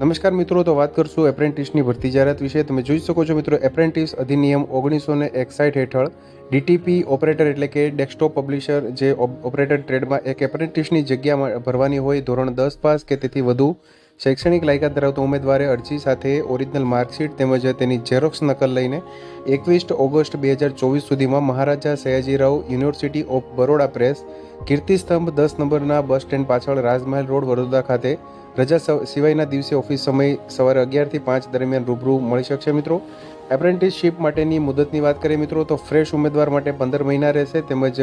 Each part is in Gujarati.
નમસ્કાર મિત્રો, તો વાત કરશું એપ્રેન્ટિસની ભરતી જાહેરાત વિશે. તમે જોઈ શકો છો મિત્રો, એપ્રેન્ટિસ અધિનિયમ ઓગણીસો ને એકસાઠ હેઠળ ડીટીપી ઓપરેટર એટલે કે ડેસ્કટોપ પબ્લિશર જે ઓપરેટર ટ્રેડમાં એક એપ્રેન્ટિસની જગ્યા ભરવાની હોય, ધોરણ દસ પાસ કે તેથી વધુ, શૈક્ષણિક લાયકાત ધરાવતો ઉમેદવારે અરજી સાથે ઓરિજિનલ માર્કશીટ તેમજ તેની ઝેરોક્સ નકલ લઈને એકવીસ ઓગસ્ટ બે હજાર ચોવીસ સુધીમાં Maharaja Sayajirao university of Baroda press, Kirtistambh દસ નંબરના બસ સ્ટેન્ડ પાછળ રાજમહેલ રોડ, વડોદરા ખાતે રજા સિવાયના દિવસે ઓફિસ સમય સવારે અગિયારથી પાંચ દરમિયાન રૂબરૂ મળી શકશે મિત્રો. એપ્રેન્ટિસશીપ માટેની મુદતની વાત કરીએ મિત્રો, તો ફ્રેશ ઉમેદવાર માટે પંદર મહિના રહેશે તેમજ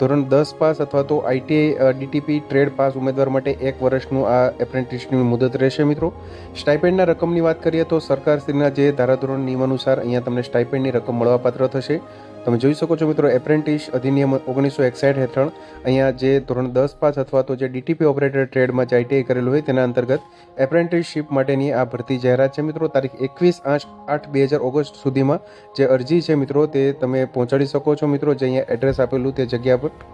ધોરણ દસ પાસ અથવા તો આઈટીઆઈ ડીટીપી ટ્રેડ પાસ ઉમેદવાર માટે એક વર્ષનું આ એપ્રેન્ટિસની મુદત રહેશે મિત્રો. સ્ટાઇપેન્ડના રકમની વાત કરીએ તો સરકારશ્રીના જે ધારાધોરણ નિયમ અનુસાર અહીંયા તમને સ્ટાઇપેન્ડની રકમ મળવાપાત્ર થશે. તમે જોઈ શકો છો મિત્રો, એપ્રેન્ટિસ અધિનિયમ ઓગણીસો એકસાઠ હેઠળ અહીંયા જે ધોરણ દસ પાસ અથવા તો જે ડીટીપી ઓપરેટર ટ્રેડમાં જે આઈટીઆઈ કરેલું હોય તેના અંતર્ગત એપ્રેન્ટિસશીપ માટેની આ ભરતી જાહેરાત છે મિત્રો. તારીખ એકવીસ આઠ આઠ બે હજાર ઓગસ્ટ સુધીમાં જે અરજી છે મિત્રો, તે તમે પહોંચાડી શકો છો મિત્રો, જે અહીંયા એડ્રેસ આપેલું તે જગ્યા પર.